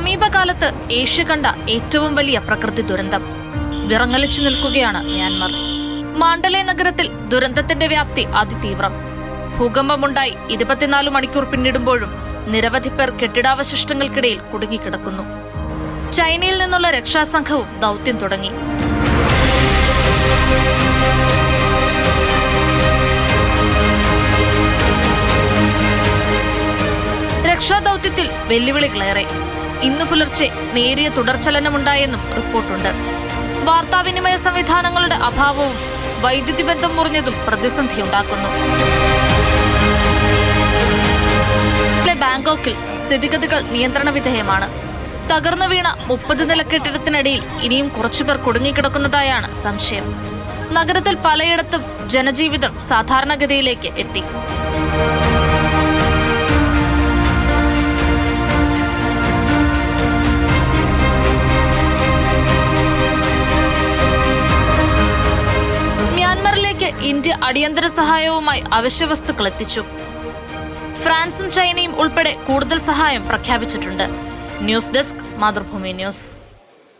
കാലത്ത് ഏഷ്യ കണ്ട ഏറ്റവും വലിയ പ്രകൃതി ദുരന്തം. വിറങ്ങലിച്ചു നിൽക്കുകയാണ് മ്യാൻമർ. മാണ്ടലെ നഗരത്തിൽ ദുരന്തത്തിന്റെ വ്യാപ്തി അതിതീവ്രം. ഭൂകമ്പമുണ്ടായി ഇരുപത്തിനാല് മണിക്കൂർ പിന്നിടുമ്പോഴും നിരവധി പേർ കെട്ടിടാവശിഷ്ടങ്ങൾക്കിടയിൽ കുടുങ്ങിക്കിടക്കുന്നു. ചൈനയിൽ നിന്നുള്ള രക്ഷാസംഘവും ദൗത്യം തുടങ്ങി. രക്ഷാദൌത്യത്തിൽ വെല്ലുവിളികളേറെ. ഇന്നു പുലർച്ചെ നേരിയ തുടർച്ചലനമുണ്ടായെന്നും റിപ്പോർട്ടുണ്ട്. വാർത്താവിനിമയ സംവിധാനങ്ങളുടെ അഭാവവും വൈദ്യുതി ബന്ധം മുറിഞ്ഞതും പ്രതിസന്ധിയുണ്ടാക്കുന്നു. ബാങ്കോക്കിൽ സ്ഥിതിഗതികൾ നിയന്ത്രണ വിധേയമാണ്. തകർന്നു വീണ മുപ്പത് നില കെട്ടിടത്തിനടിയിൽ ഇനിയും കുറച്ചുപേർ കുടുങ്ങിക്കിടക്കുന്നതായാണ് സംശയം. നഗരത്തിൽ പലയിടത്തും ജനജീവിതം സാധാരണഗതിയിലേക്ക് എത്തി. ഇന്ത്യ അടിയന്തര സഹായവുമായി അവശ്യവസ്തുക്കൾ എത്തിച്ചു. ഫ്രാൻസും ചൈനയും ഉൾപ്പെടെ കൂടുതൽ സഹായം പ്രഖ്യാപിച്ചിട്ടുണ്ട്. News desk Mathrubhumi news.